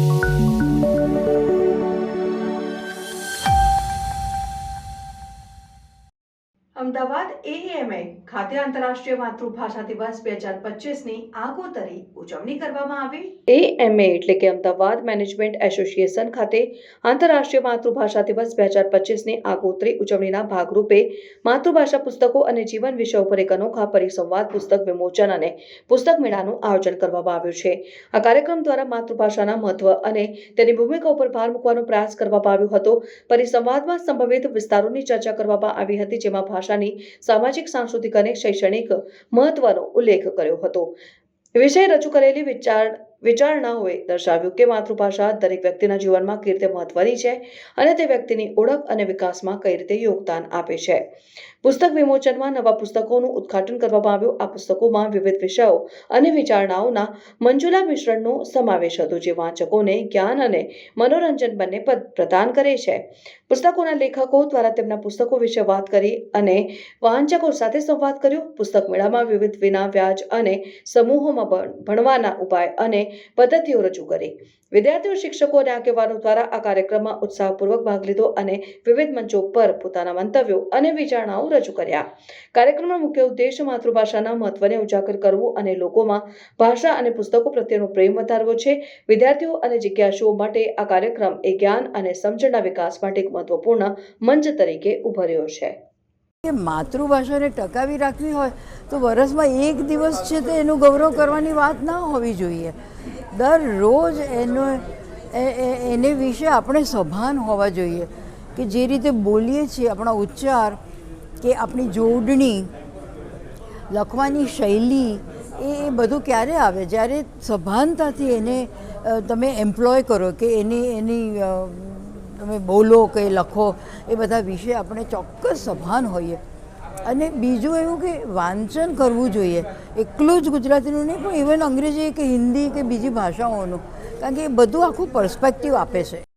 Thank you. Ahmedabad AMA ખાતે આંતરરાષ્ટ્રીય માતૃભાષા દિવસ બે હજાર પચીસની આગોતરી ઉજવણી કરવામાં આવી. એએમએ એટલે કે અમદાવાદ મેનેજમેન્ટ એસોસિએશન ખાતે આંતરરાષ્ટ્રીય માતૃભાષા દિવસ બે હજાર પચીસની આગોતરી ઉજવણીના ભાગરૂપે માતૃભાષા પુસ્તકો અને જીવન વિષય ઉપર એક અનોખા પરિસંવાદ, પુસ્તક વિમોચન અને પુસ્તક મેળાનું આયોજન કરવામાં આવ્યું છે. આ કાર્યક્રમ દ્વારા માતૃભાષાના મહત્વ અને તેની ભૂમિકા ઉપર ભાર મૂકવાનો પ્રયાસ કરવામાં આવ્યો હતો. પરિસંવાદમાં સંભવિત વિસ્તારોની ચર્ચા કરવામાં આવી હતી, જેમાં ભાષાની સામાજિક સાંસ્કૃતિક અને શૈક્ષણિક મહત્વનો ઉલ્લેખ કર્યો હતો. વિષય રજૂ કરેલી વિચાર વિચારણાઓએ દર્શાવ્યું કે માતૃભાષા દરેક વ્યક્તિના જીવનમાં કેવી રીતે મહત્વની છે અને તે વ્યક્તિની ઓળખ અને વિકાસમાં કઈ રીતે યોગદાન આપે છે. પુસ્તક વિમોચનમાં નવા પુસ્તકોનું ઉદ્ઘાટન કરવામાં આવ્યું. આ પુસ્તકોમાં વિવિધ વિષયો અને વિચારણાઓના મંજુલા મિશ્રણનો સમાવેશ હતો, જે વાંચકોને જ્ઞાન અને મનોરંજન બંને પદ પ્રદાન કરે છે. પુસ્તકોના લેખકો દ્વારા તેમના પુસ્તકો વિશે વાત કરી અને વાંચકો સાથે સંવાદ કર્યો. પુસ્તક મેળામાં વિવિધ વિના વ્યાજ અને સમૂહોમાં ભણ- ભણવાના ઉપાય અને પદ્ધતિઓ રજૂ કરી. વિદ્યાર્થીઓ, શિક્ષકો અને આગેવાનો દ્વારા આ કાર્યક્રમમાં ઉત્સાહપૂર્વક ભાગ લીધો અને વિવિધ મંચો પર પોતાના મંતવ્યો અને વિચારણાઓ રજૂ કર્યા. કાર્યક્રમનો મુખ્ય ઉદ્દેશ માતૃભાષાના મહત્વને ઉજાગર કરવું અને લોકોમાં ભાષા અને પુસ્તકો પ્રત્યેનો પ્રેમ વધારવો છે. વિદ્યાર્થીઓ અને જિજ્ઞાસુઓ માટે આ કાર્યક્રમ એ જ્ઞાન અને સમજણના વિકાસ માટે એક મહત્વપૂર્ણ મંચ તરીકે ઉભર્યો છે. કે માતૃભાષાને ટકાવી રાખવી હોય તો વરસમાં એક દિવસ છે તો એનું ગૌરવ કરવાની વાત ના હોવી જોઈએ. દરરોજ એનો એને વિશે આપણે સભાન હોવા જોઈએ કે જે રીતે બોલીએ છીએ આપણા ઉચ્ચાર કે આપણી જોડણી, લખવાની શૈલી, એ બધું ક્યારે આવે? જ્યારે સભાનતાથી એને તમે એમ્પ્લોય કરો કે એની એની તમે બોલો કે લખો, એ બધા વિશે આપણે ચોક્કસ સભાન હોઈએ. અને બીજું એવું કે વાંચન કરવું જોઈએ. એકલું જ ગુજરાતીનું નહીં, પણ ઇવન અંગ્રેજી કે હિન્દી કે બીજી ભાષાઓનું. કારણ કે એ બધું આખું પર્સપેક્ટિવ આપે છે.